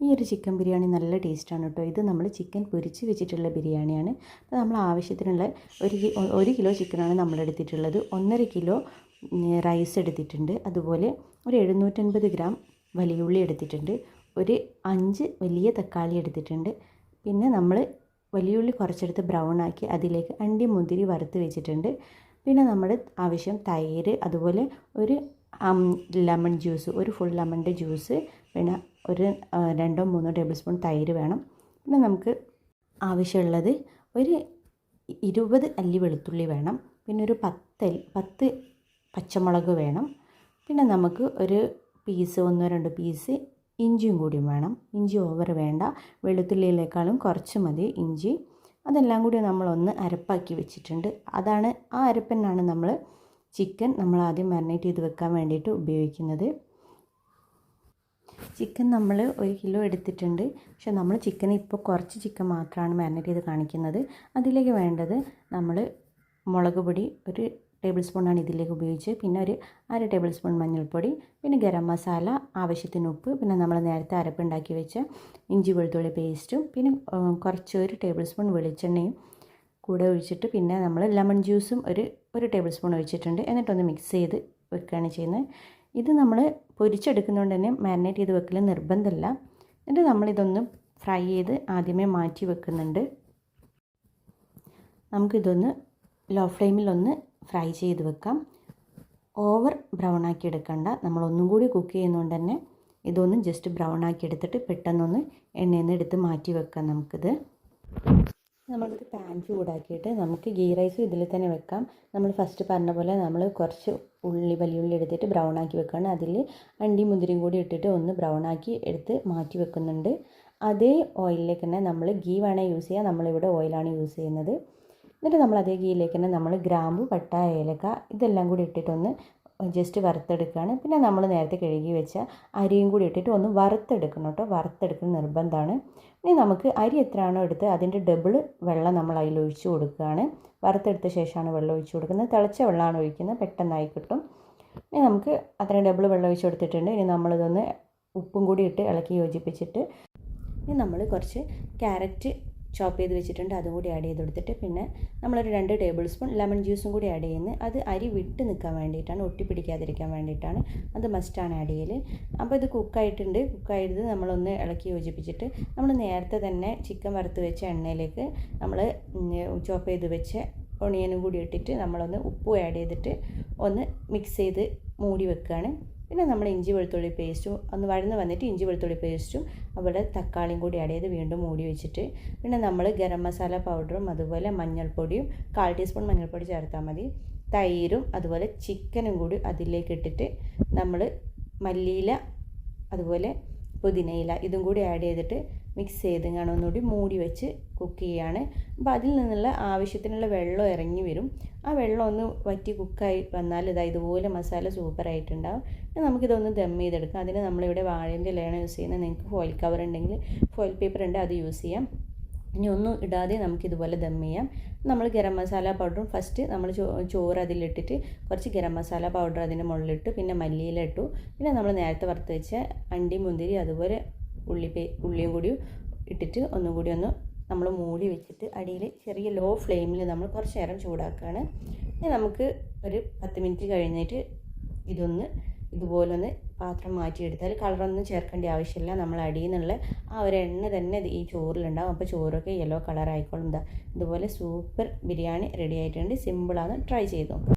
ഈ ഒരു ചിക്കൻ ബിരിയാണി നല്ല ടേസ്റ്റാണ് കേട്ടോ. ഇത് നമ്മൾ ചിക്കൻ പൊരിച്ച് വെച്ചിട്ടുള്ള ബിരിയാണിയാണ്. അപ്പോൾ നമ്മൾ ആവശ്യത്തിനുള്ള ഒരു ഒരു കിലോ ചിക്കനാണ് നമ്മൾ എടുത്തിട്ടുള്ളത്. ഒന്നര കിലോ റൈസ് എടുത്തിട്ടുണ്ട്. അതുപോലെ ഒരു എഴുന്നൂറ്റൻപത് ഗ്രാം വലിയുള്ളി എടുത്തിട്ടുണ്ട്. ഒരു അഞ്ച് വലിയ തക്കാളി എടുത്തിട്ടുണ്ട്. പിന്നെ നമ്മൾ വലിയുള്ളി കുറച്ചെടുത്ത് ബ്രൗൺ ആക്കി അതിലേക്ക് അണ്ടി മുന്തിരി വറുത്ത് വെച്ചിട്ടുണ്ട്. പിന്നെ നമ്മൾ ആവശ്യം തൈര് അതുപോലെ ഒരു ലെമൺ ജ്യൂസ് ഒരു ഫുൾ ലെമണിന്റെ ജ്യൂസ് പിന്നെ ഒരു രണ്ടോ മൂന്നോ ടേബിൾ സ്പൂൺ തൈര് വേണം. പിന്നെ നമുക്ക് ആവശ്യമുള്ളത് ഒരു ഇരുപത് അല്ലി വെളുത്തുള്ളി വേണം. പിന്നെ ഒരു പത്ത് പത്ത് പച്ചമുളക് വേണം. പിന്നെ നമുക്ക് ഒരു പീസ് ഒന്നോ രണ്ടോ പീസ് ഇഞ്ചിയും കൂടിയും വേണം. ഇഞ്ചി ഓവർ വേണ്ട. വെളുത്തുള്ളിയിലേക്കാളും കുറച്ച് മതി ഇഞ്ചി. അതെല്ലാം കൂടി നമ്മളൊന്ന് അരപ്പാക്കി വെച്ചിട്ടുണ്ട്. അതാണ് ആ അരപ്പെന്നാണ് നമ്മൾ ചിക്കൻ നമ്മൾ ആദ്യം മാരിനേറ്റ് ചെയ്ത് വെക്കാൻ വേണ്ടിയിട്ട് ഉപയോഗിക്കുന്നത്. ചിക്കൻ നമ്മൾ ഒരു കിലോ എടുത്തിട്ടുണ്ട്. പക്ഷെ നമ്മൾ ചിക്കൻ ഇപ്പോൾ കുറച്ച് ചിക്കൻ മാത്രമാണ് മാരിനേറ്റ് ചെയ്ത് കാണിക്കുന്നത്. അതിലേക്ക് വേണ്ടത് നമ്മൾ മുളക് പൊടി ഒരു ടേബിൾ സ്പൂണാണ് ഇതിലേക്ക് ഉപയോഗിച്ച്. പിന്നെ ഒരു അര ടേബിൾ സ്പൂൺ മഞ്ഞൾപ്പൊടി. പിന്നെ ഗരം മസാല ആവശ്യത്തിന് ഉപ്പ്. പിന്നെ നമ്മൾ നേരത്തെ അരപ്പുണ്ടാക്കി വെച്ച ഇഞ്ചി വെളുത്തുള്ളി പേസ്റ്റും. പിന്നെ കുറച്ച് ഒരു ടേബിൾ സ്പൂൺ വെളിച്ചെണ്ണയും കൂടെ ഒഴിച്ചിട്ട് പിന്നെ നമ്മൾ ലെമൺ ജ്യൂസും ഒരു ഒരു ടേബിൾ സ്പൂൺ ഒഴിച്ചിട്ടുണ്ട്. എന്നിട്ടൊന്ന് മിക്സ് ചെയ്ത് വെക്കുകയാണ് ചെയ്യുന്നത്. ഇത് നമ്മൾ പൊരിച്ചെടുക്കുന്നതുകൊണ്ട് തന്നെ മാരിനേറ്റ് ചെയ്ത് വെക്കൽ നിർബന്ധമില്ല. എന്നിട്ട് നമ്മളിതൊന്ന് ഫ്രൈ ചെയ്ത് ആദ്യമേ മാറ്റി വെക്കുന്നുണ്ട്. നമുക്കിതൊന്ന് ലോ ഫ്ലെയിമിലൊന്ന് ഫ്രൈ ചെയ്ത് വെക്കാം. ഓവർ ബ്രൗൺ ആക്കി എടുക്കണ്ട. നമ്മൾ ഒന്നും കൂടി കുക്ക് ചെയ്യുന്നതുകൊണ്ട് തന്നെ ഇതൊന്ന് ജസ്റ്റ് ബ്രൗൺ ആക്കി എടുത്തിട്ട് പെട്ടെന്നൊന്ന് എണ്ണയിൽ നിന്ന് എടുത്ത് മാറ്റി വെക്കാം നമുക്കിത്. നമ്മളൊരു പാൻ ചൂടാക്കിയിട്ട് നമുക്ക് ഗീ റൈസും ഇതിൽ തന്നെ വെക്കാം. നമ്മൾ ഫസ്റ്റ് പറഞ്ഞ പോലെ നമ്മൾ കുറച്ച് ഉള്ളി വലിയ ഉള്ളി എടുത്തിട്ട് ബ്രൗൺ ആക്കി വെക്കുകയാണ് അതിൽ അണ്ടി മുന്തിരിയും കൂടി ഇട്ടിട്ട് ഒന്ന് ബ്രൗൺ ആക്കി എടുത്ത് മാറ്റി വെക്കുന്നുണ്ട്. അതേ ഓയിലിലേക്ക് തന്നെ നമ്മൾ ഗീ വേണേൽ യൂസ് ചെയ്യാം. നമ്മളിവിടെ ഓയിലാണ് യൂസ് ചെയ്യുന്നത്. എന്നിട്ട് നമ്മൾ അതേ ഗീയിലേക്ക് തന്നെ നമ്മൾ ഗ്രാമ്പു പട്ട ഏലക്ക ഇതെല്ലാം കൂടി ഇട്ടിട്ടൊന്ന് ജസ്റ്റ് വറുത്തെടുക്കുകയാണ്. പിന്നെ നമ്മൾ നേരത്തെ കഴുകി വെച്ച അരിയും കൂടി ഇട്ടിട്ട് ഒന്ന് വറുത്തെടുക്കണം കേട്ടോ. വറുത്തെടുക്കുന്ന നിർബന്ധമാണ്. ഇനി നമുക്ക് അരി എത്രയാണോ എടുത്ത് അതിന്റെ ഡബിൾ വെള്ളം നമ്മൾ അതിൽ ഒഴിച്ചു കൊടുക്കുകയാണ്. വറുത്തെടുത്ത ശേഷമാണ് വെള്ളം ഒഴിച്ചു കൊടുക്കുന്നത്. തിളച്ച വെള്ളമാണ് ഒഴിക്കുന്നത്. പെട്ടെന്നായി കിട്ടും. ഇനി നമുക്ക് അത്രയും ഡബിൾ വെള്ളം ഒഴിച്ചു കൊടുത്തിട്ടുണ്ട്. ഇനി നമ്മളിതൊന്ന് ഉപ്പും കൂടി ഇട്ട് ഇളക്കി യോജിപ്പിച്ചിട്ട് ഇനി നമ്മൾ കുറച്ച് ക്യാരറ്റ് ചോപ്പ് ചെയ്ത് വെച്ചിട്ടുണ്ട്. അതും കൂടി ആഡ് ചെയ്ത് കൊടുത്തിട്ട് പിന്നെ നമ്മളൊരു രണ്ട് ടേബിൾ സ്പൂൺ ലെമൺ ജ്യൂസും കൂടി ആഡ് ചെയ്യുന്നത് അത് അരി വിട്ട് നിൽക്കാൻ വേണ്ടിയിട്ടാണ് ഒട്ടിപ്പിടിക്കാതിരിക്കാൻ വേണ്ടിയിട്ടാണ് അത് മസ്റ്റാണ് ആഡ് ചെയ്യൽ അപ്പോൾ ഇത് കുക്കായിട്ടുണ്ട് കുക്കായത് നമ്മളൊന്ന് ഇളക്കി യോജിപ്പിച്ചിട്ട് നമ്മൾ നേരത്തെ തന്നെ ചിക്കൻ വറുത്ത് വെച്ച എണ്ണയിലേക്ക് നമ്മൾ ചോപ്പ് ചെയ്ത് വെച്ച ഒണിയനും കൂടി ഇട്ടിട്ട് നമ്മളൊന്ന് ഉപ്പ് ആഡ് ചെയ്തിട്ട് ഒന്ന് മിക്സ് ചെയ്ത് മൂടി വെക്കുകയാണ് പിന്നെ നമ്മൾ ഇഞ്ചി വെളുത്തുള്ളി പേസ്റ്റും ഒന്ന് വഴന്ന് വന്നിട്ട് ഇഞ്ചി വെളുത്തുള്ളി പേസ്റ്റും അവിടെ തക്കാളിയും കൂടി ആഡ് ചെയ്ത് വീണ്ടും മൂടി വെച്ചിട്ട് പിന്നെ നമ്മൾ ഗരം മസാല പൗഡറും അതുപോലെ മഞ്ഞൾപ്പൊടിയും കാൽ ടീസ്പൂൺ മഞ്ഞൾപ്പൊടി ചേർത്താൽ മതി. തൈരും അതുപോലെ ചിക്കനും കൂടി അതിലേക്ക് ഇട്ടിട്ട് നമ്മൾ മല്ലിയില അതുപോലെ പുതിനയില ഇതും കൂടി ആഡ് ചെയ്തിട്ട് മിക്സ് ചെയ്ത് കാണും ഒന്നുകൂടി മൂടി വെച്ച് കുക്ക് ചെയ്യുകയാണ് അപ്പോൾ അതിൽ നിന്നുള്ള ആവശ്യത്തിനുള്ള വെള്ളം ഇറങ്ങി വരും. ആ വെള്ളം ഒന്ന് വറ്റി കുക്കായി വന്നാൽ ഇതാ ഇതുപോലെ മസാല സൂപ്പറായിട്ടുണ്ടാവും നമുക്കിതൊന്ന് ദം ചെയ്തെടുക്കാം. അതിന് നമ്മളിവിടെ വാഴേന്റെ ഇലയാണ് യൂസ് ചെയ്യുന്നത്. നിങ്ങൾക്ക് ഫോയിൽ കവർ ഉണ്ടെങ്കിൽ ഫോയിൽ പേപ്പർ ഉണ്ട് അത് യൂസ് ചെയ്യാം. ഇനി ഒന്നും ഇടാതെ നമുക്കിതുപോലെ ദം ചെയ്യാം. നമ്മൾ ഗരം മസാല പൗഡറും ഫസ്റ്റ് നമ്മൾ ചോറ് അതിലിട്ടിട്ട് കുറച്ച് ഗരം മസാല പൗഡർ അതിന്റെ മുകളിലിട്ടു പിന്നെ മല്ലിയില ഇട്ടു. പിന്നെ നമ്മൾ നേരത്തെ വറുത്ത് വെച്ച അണ്ടി മുന്തിരി അതുപോലെ ഉള്ളി പേ ഉള്ളിയും കൂടി ഇട്ടിട്ട് ഒന്നും കൂടി ഒന്ന് നമ്മൾ മൂടി വെച്ചിട്ട് അടിയിൽ ചെറിയ ലോ ഫ്ലെയിമിൽ നമ്മൾ കുറച്ച് നേരം ചൂടാക്കുകയാണ്. ഇനി നമുക്ക് ഒരു പത്ത് മിനിറ്റ് കഴിഞ്ഞിട്ട് ഇതൊന്ന് ഇതുപോലെ ഒന്ന് പാത്രം മാറ്റിയെടുത്താൽ കളറൊന്നും ചേർക്കേണ്ട ആവശ്യമില്ല. നമ്മൾ അടിയിൽ നിന്നുള്ള ആ ഒരു എണ്ണ തന്നെ ഈ ചോറിലുണ്ടാകും അപ്പോൾ ചോറൊക്കെ യെല്ലോ കളർ ആയിക്കോളും. ഇതാ ഇതുപോലെ സൂപ്പർ ബിരിയാണി റെഡി ആയിട്ടുണ്ട്. സിമ്പിളാണ് ട്രൈ ചെയ്ത്